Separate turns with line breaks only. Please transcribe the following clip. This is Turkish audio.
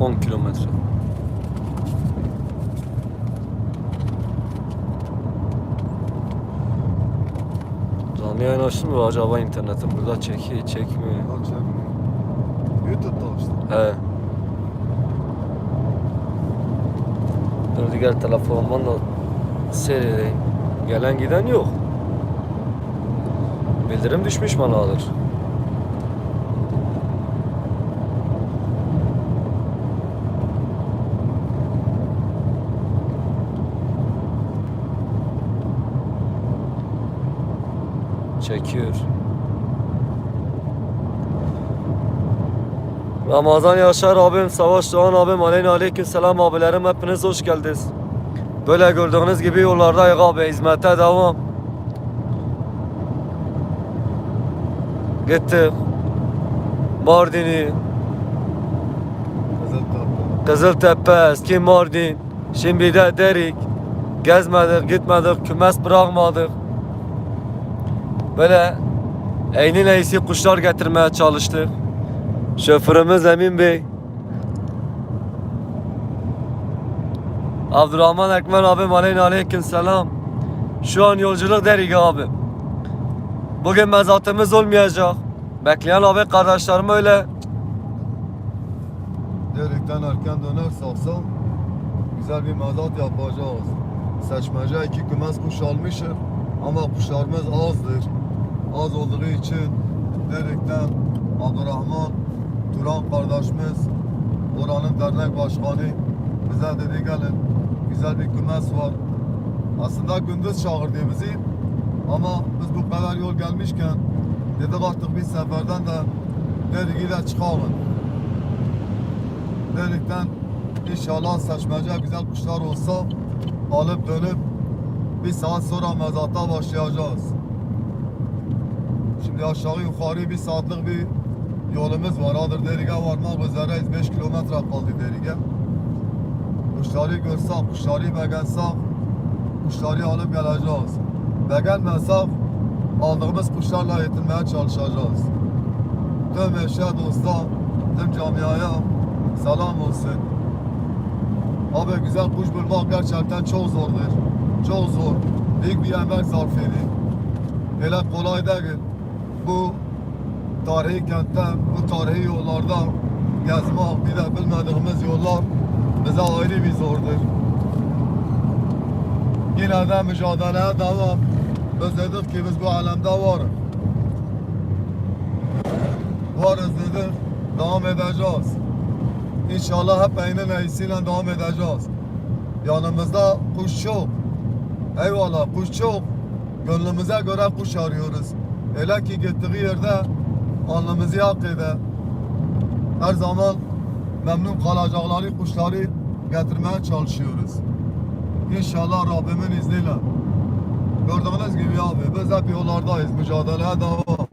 10 kilometre. Canlı yayın açtın mı acaba internetin burada çekiyor çekmiyor.
Akşam YouTube'da işte.
He. Dur diğer telefonumdan da seyredeyim. Gelen giden yok. Bildirim düşmüş banadır. Çekiyor. Ramazan Yaşar abim, Savaş Doğan abim, aleyna aleyküm selam abilerim hepiniz hoş geldiniz. Böyle gördüğünüz gibi yollardayız abi, hizmete devam. Gittik. Mardin'i. Kızıltepe, eski Mardin. Şimdi de derik. Gezmedik, gitmedik, kümes bırakmadık. Böyle eynin iyisi kuşlar getirmeye çalıştık. Şoförümüz Emin Bey. Abdurrahman Ekmen abim aleyna aleyküm selam. Şu an yolculuk derik abi. Bugün mezatımız olmayacak. Bekleyen abi kardeşlerim öyle.
Derekten erken döner sağsam güzel bir mazat yapacağız. Seçmece iki kümes kuş almışız ama kuşlarımız azdır. Az olduğu için Derekten Abdurrahman Turan kardeşimiz oranın dernek başkanı bize dedi gelin güzel bir kümes var. Aslında gündüz çağırdı bizi ama biz bu kadar yol gelmişken dedik artık bir seferden de Derik'i de çıkalım. Delikten inşallah seçmece güzel kuşlar olsa alıp dönüp bir saat sonra mezata başlayacağız. Şimdi aşağı yukarı bir saatlik bir yolumuz var. Adır Derige varmak üzereyiz. 5 kilometre kaldı Derige. Kuşları görsek, kuşları beğensek, kuşları alıp geleceğiz. Beğenmezsek aldığımız kuşlarla yetinmeye çalışacağız. Tüm eşe dosta, tüm camiaya selam olsun. Abi güzel kuş bulmak gerçekten çok zordur. Çok zor. Büyük bir emek sarf edin. Öyle kolay değil. Bu tarihi kentten, bu tarihi yollarda gezmek, bir de bilmediğimiz yollar bize ayrı bir zordur. Yine de mücadeleye devam. Biz dedik ki biz bu alemde varız. Varız dedik, devam edeceğiz. İnşallah hep aynen iyisiyle devam edeceğiz. Yanımızda kuş çok. Eyvallah kuş çok. Gönlümüze göre kuş arıyoruz. Öyle ki gittiği yerde alnımızı hak eder. Her zaman memnun kalacakları kuşları getirmeye çalışıyoruz. İnşallah Rabbimin izniyle. Gördüğünüz gibi abi biz hep yollardayız. Mücadeleye devam.